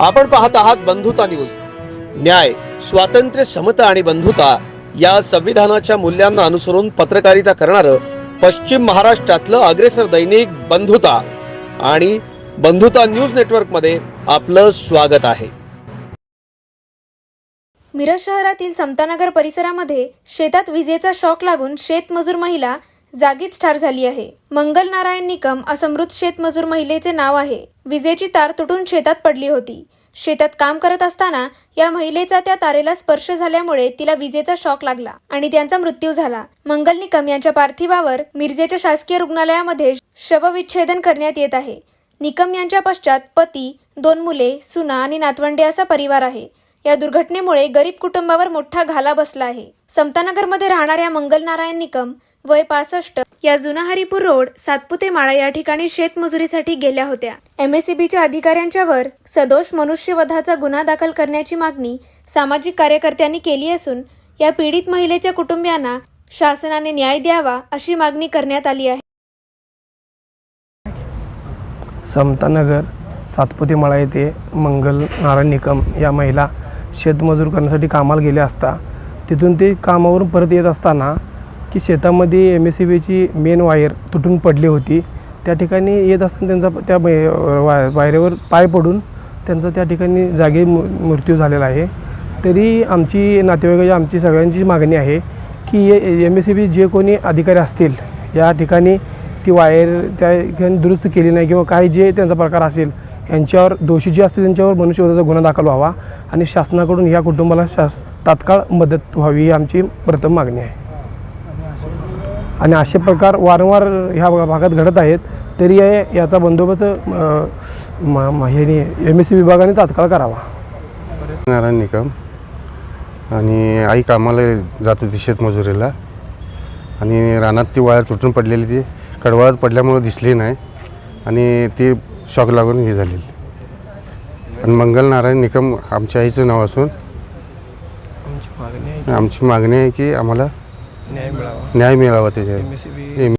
आपण पाहत आहात बंधुता न्यूज. न्याय स्वातंत्र्य समता आणि बंधुता या संविधानाच्या मूल्यांना अनुसरून पत्रकारिता करणारं पश्चिम महाराष्ट्रातलं अग्रेसर दैनिक बंधुता आणि बंधुता न्यूज नेटवर्कमध्ये आपलं स्वागत आहे. मिरज शहरातील समतानगर परिसरामध्ये शेतात विजेचा शॉक लागून शेतमजूर महिला जागीच ठार झाली आहे. मंगल नारायण निकम असं मृत शेतमजूर महिलेचे नाव आहे. विजेची तार तुटून शेतात पडली होती. शेतात काम करत असताना या महिलेचा त्या तारेला स्पर्श झाल्यामुळे तिला विजेचा शॉक लागला आणि त्यांचा मृत्यू झाला. मंगल निकम यांच्या पार्थिवावर मिरजेच्या शासकीय रुग्णालयामध्ये शवविच्छेदन करण्यात येत आहे. निकम यांच्या पश्चात पती दोन मुले सुना आणि नातवंडे असा परिवार आहे. या दुर्घटनेमुळे गरीब कुटुंबावर मोठा घाला बसला आहे. समतानगरमध्ये राहणाऱ्या मंगल नारायण निकम वय पासष्ट या जुना हरिपूर रोड सातपुते माळा या ठिकाणी शेतमजुरीसाठी गेल्या होत्या. एमएससीबीच्या अधिकाऱ्यांच्या वर सदोष मनुष्यवधाचा गुन्हा दाखल करण्याची मागणी सामाजिक कार्यकर्त्यांनी केली असून या पीडित महिलेच्या कुटुंबियांना शासनाने न्याय द्यावा अशी मागणी करण्यात आली आहे. समतानगर सातपुते माळा येथे मंगल नारायण निकम या महिला शेतमजूर करण्यासाठी कामाला गेले असता तिथून ते कामावरून परत येत असताना की शेतामध्ये एम एस सी बीची मेन वायर तुटून पडली होती. त्या ठिकाणी येत असताना त्यांचा त्या वाय वायरेवर पाय पडून त्यांचा त्या ठिकाणी जागी मु मृत्यू झालेला आहे. तरी आमची नातेवाईकाची म्हणजे आमची सगळ्यांची मागणी आहे की M S C B J कोणी अधिकारी असतील या ठिकाणी ती वायर त्या ठिकाणी दुरुस्त केली नाही किंवा काही जे त्यांचा प्रकार असेल यांच्यावर दोषी जे असतील त्यांच्यावर मनुष्यवधाचा गुन्हा दाखल व्हावा आणि शासनाकडून या कुटुंबाला शास तात्काळ मदत व्हावी ही आमची प्रथम मागणी आहे. आणि असे प्रकार वारंवार ह्या भागात घडत आहेत तरी याचा बंदोबस्त एम एस सी विभागाने तात्काळ करावा. नारायण निकम आणि आई कामाला जात होती शेतमजुरीला. आणि रानात ती वायर तुटून पडलेली ती कडवाळात पडल्यामुळे दिसली नाही. आणि ती शॉक लागून हे झालेली आणि मंगल नारायण निकम आमच्या आईचं नाव असून आमची मागणी आहे की आम्हाला न्याय मिळावा. न्याय मिळावा त्याच्या